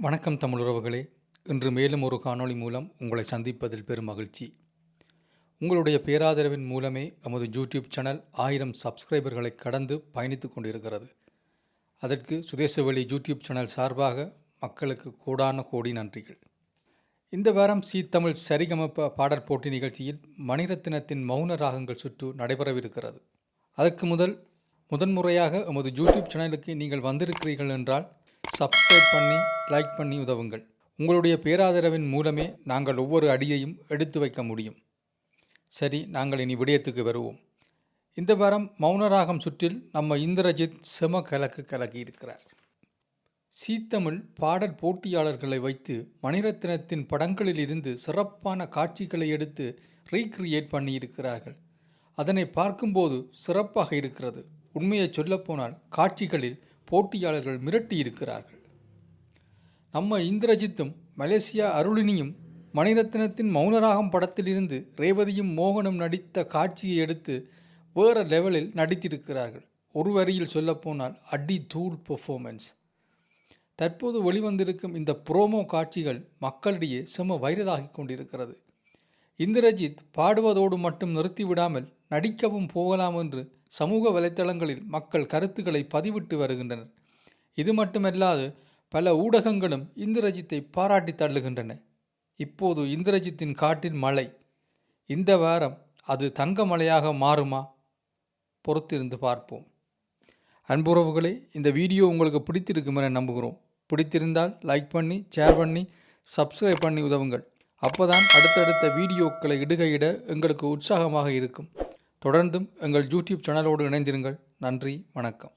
வணக்கம் தமிழுறவுகளே இன்று மேலும் ஒரு காணொளி மூலம் உங்களை சந்திப்பதில் பெரும் மகிழ்ச்சி. உங்களுடைய பேராதரவின் மூலமே நமது யூடியூப் சேனல் ஆயிரம் சப்ஸ்கிரைபர்களை கடந்து பயணித்து கொண்டிருக்கிறது. அதற்கு சுதேசவெளி யூடியூப் சேனல் சார்பாக மக்களுக்கு கோடான கோடி நன்றிகள். இந்த வாரம் சீ தமிழ் சரிகமப்ப பாடல் போட்டி நிகழ்ச்சியில் மணிரத்தினத்தின் மௌன ராகங்கள் சுற்று நடைபெறவிருக்கிறது. அதற்கு முதல் முதன்முறையாக எமது யூடியூப் சேனலுக்கு நீங்கள் வந்திருக்கிறீர்கள் என்றால் சப்ஸ்கிரைப் பண்ணி லைக் பண்ணி உதவுங்கள். உங்களுடைய பேராதரவின் மூலமே நாங்கள் ஒவ்வொரு அடியையும் எடுத்து வைக்க முடியும். சரி நாங்கள் இனி விடயத்துக்கு வருவோம். இந்த வாரம் மௌனராகம் சுற்றில் நம்ம இந்திரஜித் செம கலக்கு கலக்கி இருக்கிறார். சீத்தமிழ் பாடல் போட்டியாளர்களை வைத்து மணிரத்னத்தின் படங்களில் இருந்து சிறப்பான காட்சிகளை எடுத்து ரீக்ரியேட் பண்ணியிருக்கிறார்கள் அதனை பார்க்கும்போது சிறப்பாக இருக்கிறது. உண்மையை சொல்லப்போனால் காட்சிகளில் போட்டியாளர்கள் மிரட்டி இருக்கிறார்கள். நம்ம இந்திரஜித்தும் மலேசியா அருளினியும் மணிரத்னத்தின் மௌனராகம் படத்திலிருந்து ரேவதியும் மோகனும் நடித்த காட்சியை எடுத்து வேறு லெவலில் நடித்திருக்கிறார்கள். ஒரு வரியில் சொல்லப்போனால் அடி தூள் பெர்ஃபார்மன்ஸ் தற்போது வெளிவந்திருக்கும் இந்த புரோமோ காட்சிகள் மக்களிடையே செம வைரலாகி கொண்டிருக்கிறது. இந்திரஜித் பாடுவதோடு மட்டும் நிறுத்திவிடாமல் நடிக்கவும் போகலாம் என்று சமூக வலைத்தளங்களில் மக்கள் கருத்துக்களை பதிவிட்டு வருகின்றனர். இது மட்டுமல்லாது பல ஊடகங்களும் இந்திரஜித்தை பாராட்டி தள்ளுகின்றன. இப்போது இந்திரஜித்தின் காட்டின் மழை. இந்த வாரம் அது தங்க மழையாக மாறுமா? பொறுத்திருந்து பார்ப்போம். அன்புறவுகளே இந்த வீடியோ உங்களுக்கு பிடித்திருக்கும் என நம்புகிறோம். பிடித்திருந்தால் லைக் பண்ணி ஷேர் பண்ணி சப்ஸ்கிரைப் பண்ணி உதவுங்கள். அப்போதான் அடுத்தடுத்த வீடியோக்களை இடுகையிட எங்களுக்கு உற்சாகமாக இருக்கும். தொடர்ந்தும் எங்கள் யூடியூப் சேனலோடு இணைந்திருங்கள். நன்றி வணக்கம்.